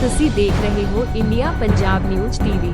ਤੁਸੀਂ ਦੇਖ ਰਹੇ ਹੋ India Punjab news TV.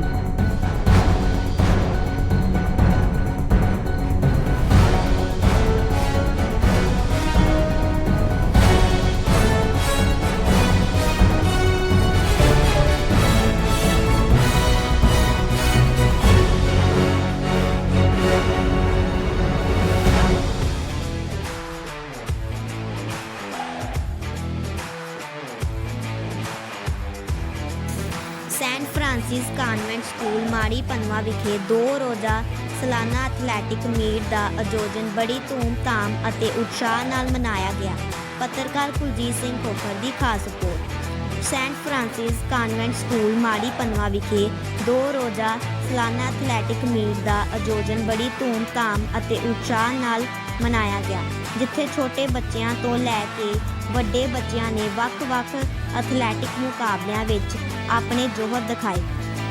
Saint Francis convent school Mari Panwa ਵਿਖੇ ਦੋ ਰੋਜ਼ਾ ਸਾਲਾਨਾ ਐਥਲੈਟਿਕ ਮੀਟ ਦਾ ਆਯੋਜਨ ਬੜੀ ਧੂਮ-ਧਾਮ ਅਤੇ ਉਤਸ਼ਾਹ ਨਾਲ ਮਨਾਇਆ ਗਿਆ। ਪੱਤਰਕਾਰ ਕੁਲਜੀਤ ਸਿੰਘ ਖੋਖਰ ਦੀ ਖਾਸ report. Saint Francis convent school Mari Panwa ਵਿਖੇ ਦੋ ਰੋਜ਼ਾ ਸਾਲਾਨਾ ਐਥਲੈਟਿਕ ਮੀਟ ਦਾ ਆਯੋਜਨ ਬੜੀ ਧੂਮ-ਧਾਮ ਅਤੇ ਉਤਸ਼ਾਹ ਨਾਲ ਮਨਾਇਆ ਗਿਆ, ਜਿੱਥੇ ਛੋਟੇ ਬੱਚਿਆਂ ਤੋਂ ਲੈ ਕੇ ਵੱਡੇ ਬੱਚਿਆਂ ਨੇ ਵੱਖ-ਵੱਖ ਐਥਲੈਟਿਕ ਮੁਕਾਬਲਿਆਂ ਵਿੱਚ ਆਪਣੇ ਜੋਹਰ ਦਿਖਾਏ।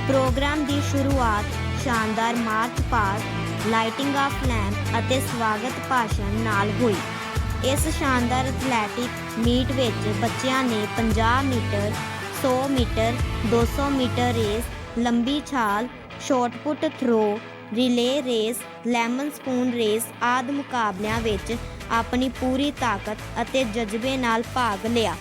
ਪ੍ਰੋਗਰਾਮ ਦੀ ਸ਼ੁਰੂਆਤ ਸ਼ਾਨਦਾਰ march past lighting of lamp ਅਤੇ ਸਵਾਗਤ ਭਾਸ਼ਣ ਨਾਲ ਹੋਈ। ਇਸ ਸ਼ਾਨਦਾਰ ਐਥਲੈਟਿਕ ਮੀਟ ਵਿੱਚ ਬੱਚਿਆਂ ਨੇ 50 ਮੀਟਰ 100 ਮੀਟਰ 200 ਮੀਟਰ ਰੇਸ, ਲੰਬੀ ਛਾਲ shot put throw relay race, lemon spoon race ਆਦਿ ਮੁਕਾਬਲਿਆਂ ਵਿੱਚ ਆਪਣੀ ਪੂਰੀ ਤਾਕਤ ਅਤੇ ਜਜ਼ਬੇ ਨਾਲ ਭਾਗ ਲਿਆ।